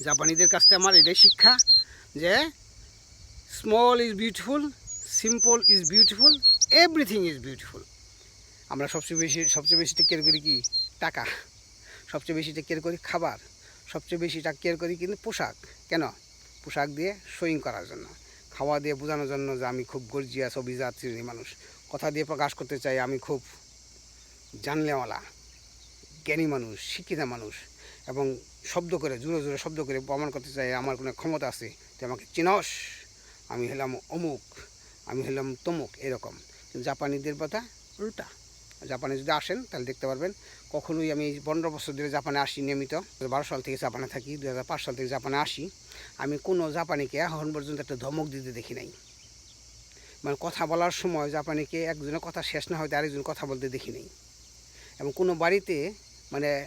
জাপানিদের কাছ থেকে আমার এটাই শিক্ষা যে small is beautiful simple is beautiful everything is beautiful আমরা সবচেয়ে বেশি সবচেয়ে বেশি কেয়ার করি কি? টাকা। সবচেয়ে বেশি কেয়ার করি খাবার। সবচেয়ে বেশি কেয়ার করি কিন্তু পোশাক। কেন? পোশাক দিয়ে শোয়িং করার জন্য। খাওয়া দিয়ে বোঝানোর জন্য যে আমি খুব গর্জিয়াস অভিজাত শ্রেণির মানুষ। কথা দিয়ে প্রকাশ করতে চাই আমি খুব জানলেওয়ালা, জ্ঞানী মানুষ, শিক্ষিত মানুষ। এবং শব্দ করে, জোরে জোরে শব্দ করে প্রমাণ করতে চাই, আমার কোনো ক্ষমতা আছে। তুই আমাকে চিনস? আমি হলাম অমুক, আমি হলাম তমুক, এরকম। জাপানিদের কথা উল্টা। জাপানে যদি আসেন, তাহলে দেখতে পারবেন, কখনোই আমি পনেরো বছর ধরে জাপানে আসি নিয়মিত। বারো সাল থেকে জাপানে থাকি দু হাজার পাঁচ সাল থেকে জাপানে আসি। আমি কোনো জাপানিকে এখন পর্যন্ত একটা ধমক দিতে দেখি নাই। মানে কথা বলার সময় জাপানিকে একজনের কথা শেষ না হয়তো আরেকজন কথা বলতে দেখি নাই। এবং কোনো বাড়িতে মানে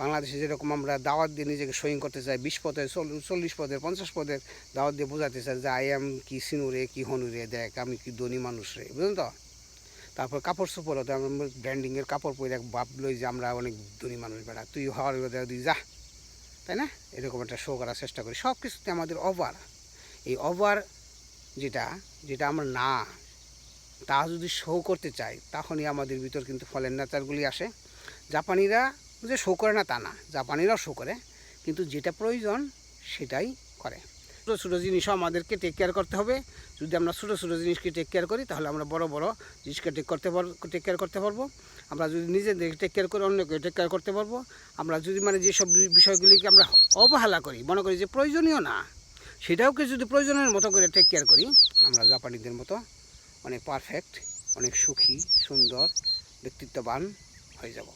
বাংলাদেশে যেরকম আমরা দাওয়াত দিয়ে নিজেকে সইং করতে চাই, বিশ পদে চল্লিশ পদের পঞ্চাশ পদের দাওয়াত দিয়ে বোঝাতে চাই যে আই এম কি সিনুরে কি হনুরে দেখ, আমি কি ধনী মানুষ রে। বুঝলেন তো? তারপর কাপড় চোপড় হতে আমরা ব্র্যান্ডিংয়ের কাপড় পরে এক ভাব লই যে, আমরা অনেক ধনী মানুষ বেড়া, তুই হওয়ার তুই যা। তাই না? এরকম একটা শো করার চেষ্টা করি। সব কিছুতে আমাদের ওভার এই ওভার যেটা যেটা আমরা না, তা যদি শো করতে চাই, তখনই আমাদের ভিতর কিন্তু ফলের নেচারগুলি আসে। জাপানিরা যে শো করে না তা না, জাপানিরাও শো করে, কিন্তু যেটা প্রয়োজন সেটাই করে। ছোটো ছোটো জিনিসও আমাদেরকে টেক কেয়ার করতে হবে। যদি আমরা ছোটো ছোটো জিনিসকে টেক কেয়ার করি, তাহলে আমরা বড় বড় জিনিসকে টেক করতে পার টেক কেয়ার করতে পারব। আমরা যদি নিজেদের টেক কেয়ার করে অন্যকে টেক কেয়ার করতে পারব। আমরা যদি মানে যেসব বিষয়গুলিকে আমরা অবহেলা করি, মনে করি যে প্রয়োজনীয় না, সেটাওকে যদি প্রয়োজনের মতো করে টেক কেয়ার করি, আমরা জাপানিদের মতো অনেক পারফেক্ট অনেক সুখী, সুন্দর, ব্যক্তিত্ববান হয়ে যাব।